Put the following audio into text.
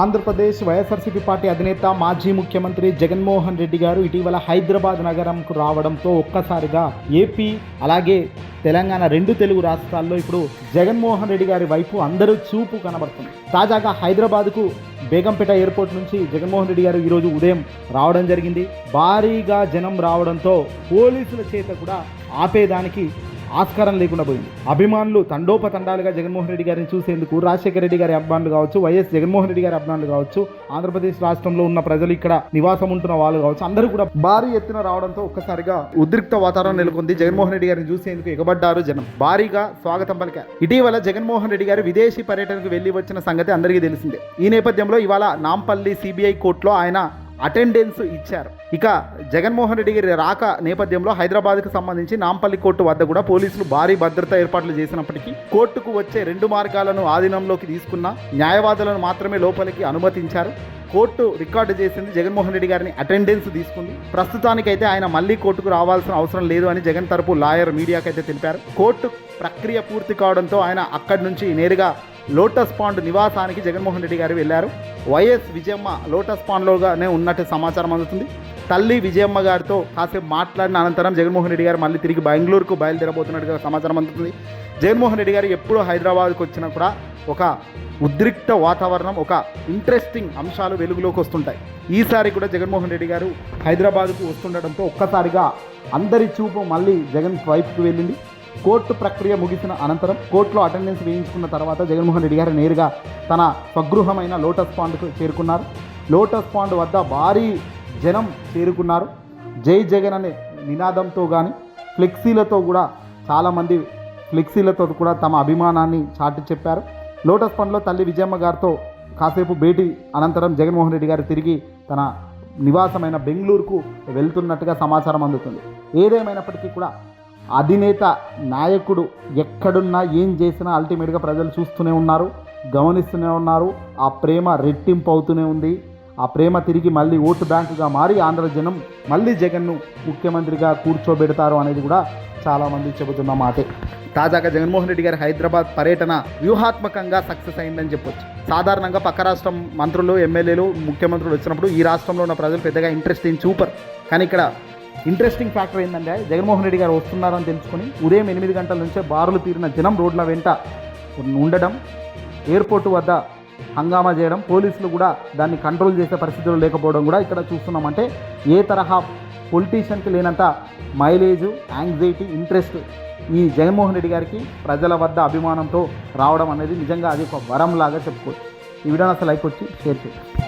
Andhra Pradesh YSRCP party అధినేత మాజీ ముఖ్యమంత్రి జగన్మోహన్ రెడ్డి గారు ఇటీవల హైదరాబాద్ నగరంకు రావడంతో ఒక్కసారిగా ఏపీ అలాగే తెలంగాణ రెండు తెలుగు రాష్ట్రాల్లో ఇప్పుడు జగన్మోహన్ రెడ్డి గారి వైపు అందరూ చూపు కనబడుతుంది. తాజాగా హైదరాబాద్కు బేగంపేట ఎయిర్పోర్ట్ నుంచి జగన్మోహన్ రెడ్డి గారు ఈరోజు ఉదయం రావడం జరిగింది. భారీగా జనం రావడంతో పోలీసుల చేత కూడా ఆపేదానికి ఆస్కారం లేకుండా పోయింది. అభిమానులు తండోపతండాలుగా జగన్మోహన్ రెడ్డి గారిని చూసేందుకు రాజశేఖర రెడ్డి గారి అభిమానులు కావచ్చు వైఎస్ జగన్మోహన్ రెడ్డి గారి అభిమానులు కావచ్చు ఆంధ్రప్రదేశ్ రాష్ట్రంలో ఉన్న ప్రజలు ఇక్కడ నివాసం ఉంటున్న వాళ్ళు కావచ్చు అందరూ కూడా భారీ ఎత్తున రావడంతో ఒక్కసారిగా ఉద్రిక్త వాతావరణం నెలకొంది. జగన్మోహన్ రెడ్డి గారిని చూసేందుకు ఎగబడ్డారు జనం. భారీగా స్వాగతం పలికారు. ఇటీవల జగన్మోహన్ రెడ్డి గారు విదేశీ పర్యటనకు వెళ్ళి వచ్చిన సంగతి అందరికీ తెలిసిందే. ఈ నేపథ్యంలో ఇవాళ నాంపల్లి సిబిఐ కోర్టులో ఆయన అటెండెన్స్ ఇచ్చారు. ఇక జగన్మోహన్ రెడ్డి గారి రాక నేపథ్యంలో హైదరాబాద్కు సంబంధించి నాంపల్లి కోర్టు వద్ద కూడా పోలీసులు భారీ భద్రతా ఏర్పాట్లు చేసినప్పటికీ కోర్టుకు వచ్చే రెండు మార్గాలను ఆధీనంలోకి తీసుకున్న న్యాయవాదులను మాత్రమే లోపలికి అనుమతించారు. కోర్టు రికార్డు చేసింది జగన్మోహన్ రెడ్డి గారిని అటెండెన్స్ తీసుకుంది. ప్రస్తుతానికైతే ఆయన మళ్ళీ కోర్టుకు రావాల్సిన అవసరం లేదు అని జగన్ తరపు లాయర్ మీడియాకైతే తెలిపారు. కోర్టు ప్రక్రియ పూర్తి కావడంతో ఆయన అక్కడి నుంచి నేరుగా లోటస్ పాండ్ నివాసానికి జగన్మోహన్ రెడ్డి గారు వెళ్ళారు. వైఎస్ విజయమ్మ లోటస్ పాండ్లోగానే ఉన్నట్టు సమాచారం అందుతుంది. తల్లి విజయమ్మ గారితో కాసేపు మాట్లాడిన అనంతరం జగన్మోహన్ రెడ్డి గారు మళ్ళీ తిరిగి బెంగళూరుకు బయలుదేరబోతున్నట్టుగా సమాచారం అందుతుంది. జగన్మోహన్ రెడ్డి గారు ఎప్పుడు హైదరాబాద్కు వచ్చినా కూడా ఒక ఉద్రిక్త వాతావరణం ఒక ఇంట్రెస్టింగ్ అంశాలు వెలుగులోకి వస్తుంటాయి. ఈసారి కూడా జగన్మోహన్ రెడ్డి గారు హైదరాబాద్కు వస్తుండటంతో ఒక్కసారిగా అందరి చూపు మళ్ళీ జగన్ వైపుకు వెళ్ళింది. కోర్టు ప్రక్రియ ముగిసిన అనంతరం కోర్టులో అటెండెన్స్ వేయించుకున్న తర్వాత జగన్మోహన్ రెడ్డి గారు నేరుగా తన స్వగృహమైన లోటస్ పాండ్కు చేరుకున్నారు. లోటస్ పాండ్ వద్ద భారీ జనం చేరుకున్నారు. జై జగన్ అనే నినాదంతో కానీ ఫ్లెక్సీలతో కూడా చాలామంది ఫ్లెక్సీలతో కూడా తమ అభిమానాన్ని చాటి చెప్పారు. లోటస్ పండ్లో తల్లి విజయమ్మ గారితో కాసేపు భేటీ అనంతరం జగన్మోహన్ రెడ్డి గారు తిరిగి తన నివాసమైన బెంగళూరుకు వెళ్తున్నట్టుగా సమాచారం అందుతుంది. ఏదేమైనప్పటికీ కూడా అధినేత నాయకుడు ఎక్కడున్నా ఏం చేసినా అల్టిమేట్గా ప్రజలు చూస్తూనే ఉన్నారు గమనిస్తూనే ఉన్నారు. ఆ ప్రేమ రెట్టింపు అవుతూనే ఉంది. ఆ ప్రేమ తిరిగి మళ్ళీ ఓటు బ్యాంకుగా మారి ఆంధ్ర జనం మళ్ళీ జగన్ను ముఖ్యమంత్రిగా కూర్చోబెడతారు అనేది కూడా చాలామంది చెబుతున్న మాటే. తాజాగా జగన్మోహన్ రెడ్డి గారి హైదరాబాద్ పర్యటన వ్యూహాత్మకంగా సక్సెస్ అయిందని చెప్పొచ్చు. సాధారణంగా పక్క రాష్ట్రం మంత్రులు ఎమ్మెల్యేలు ముఖ్యమంత్రులు వచ్చినప్పుడు ఈ రాష్ట్రంలో ఉన్న ప్రజలు పెద్దగా ఇంట్రెస్టింగ్ చూపర్. కానీ ఇక్కడ ఇంట్రెస్టింగ్ ఫ్యాక్టర్ ఏంటంటే జగన్మోహన్ రెడ్డి గారు వస్తున్నారని తెలుసుకుని ఉదయం ఎనిమిది గంటల నుంచే బారులు తీరిన జనం రోడ్ల వెంట ఉండడం ఎయిర్పోర్ట్ వద్ద హంగామా చేయడం పోలీసులు కూడా దాన్ని కంట్రోల్ చేసే పరిస్థితులు లేకపోవడం కూడా ఇక్కడ చూస్తున్నామంటే ఏ తరహా పొలిటీషియన్కి లేనంత మైలేజ్ యాంగ్జైటీ ఇంట్రెస్ట్ ఈ జగన్మోహన్ రెడ్డి గారికి ప్రజల వద్ద అభిమానంతో రావడం అనేది నిజంగా అది ఒక వరంలాగా చెప్పుకోవచ్చు. ఈ వీడియోని అసలు లైక్ వచ్చి షేర్ చేయండి.